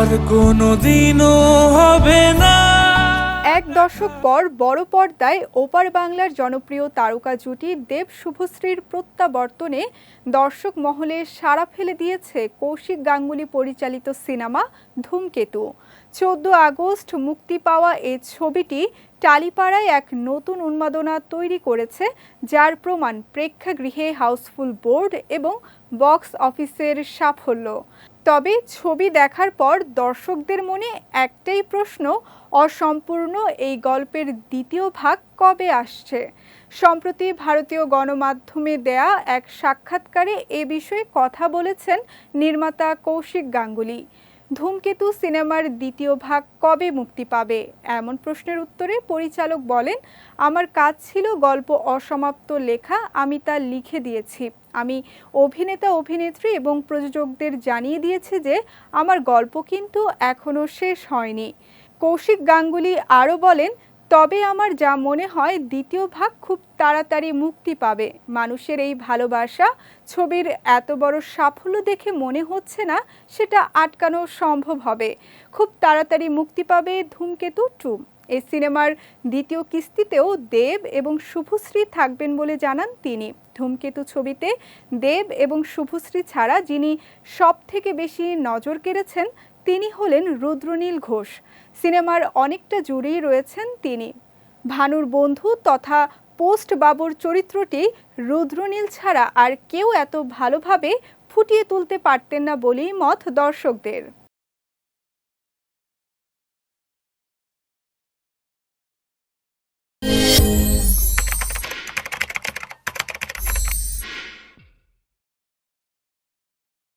আর কোনো দিনও হবে না। এক দশক পর বড় পর্দায় ওপার বাংলার জনপ্রিয় তারকা জুটি দেব শুভশ্রীর প্রত্যাবর্তনে দর্শক মহলে সাড়া ফেলে দিয়েছে কৌশিক গাঙ্গুলি পরিচালিত সিনেমা ধূমকেতু। চোদ্দ আগস্ট মুক্তি পাওয়া এই ছবিটি টালিপাড়ায় এক নতুন উন্মাদনা তৈরি করেছে, যার প্রমাণ প্রেক্ষাগৃহে হাউসফুল বোর্ড এবং বক্স অফিসের সাফল্য। তবে ছবি দেখার পর দর্শকদের মনে একটাই প্রশ্ন, অসম্পূর্ণ এই গল্পের দ্বিতীয় ভাগ কবে আসছে? সম্প্রতি ভারতীয় গণমাধ্যমে দেয়া এক সাক্ষাৎকারে এ বিষয়ে কথা বলেছেন নির্মাতা কৌশিক গাঙ্গুলি। ধূমকেতু সিনেমার দ্বিতীয় ভাগ কবে মুক্তি পাবে? এমন প্রশ্নের উত্তরে পরিচালক বলেন, আমার কাজ ছিল গল্প অসমাপ্ত লেখা, আমি তা লিখে দিয়েছি। আমি অভিনেতা, অভিনেত্রী এবং প্রযোজকদের জানিয়ে দিয়েছি যে আমার গল্প কিন্তু এখনও শেষ হয়নি। কৌশিক গাঙ্গুলি আরও বলেন তবে আমার যা মনে হয়, দ্বিতীয় ভাগ খুব তাড়াতাড়ি মুক্তি পাবে। মানুষের এই ভালোবাসা ছবির এত বড় সাফল্য দেখে মনে হচ্ছে না, সেটা আটকানো সম্ভব হবে। খুব তাড়াতাড়ি মুক্তি পাবে ধূমকেতু টু। এই সিনেমার দ্বিতীয় কিস্তিতেও দেব এবং শুভশ্রী থাকবেন বলে জানান তিনি। ধূমকেতু ছবিতে দেব এবং শুভশ্রী ছাড়া যিনি সব থেকে বেশি নজর কেড়েছেন, তিনি হলেন রুদ্রনীল ঘোষ। সিনেমার অনেকটা জুড়েই রয়েছেন তিনি। ভানুর বন্ধু তথা পোস্ট বাবুর চরিত্রটি রুদ্রনীল ছাড়া আর কেউ এত ভালোভাবে ফুটিয়ে তুলতে পারতেন না বলেই মত দর্শকদের।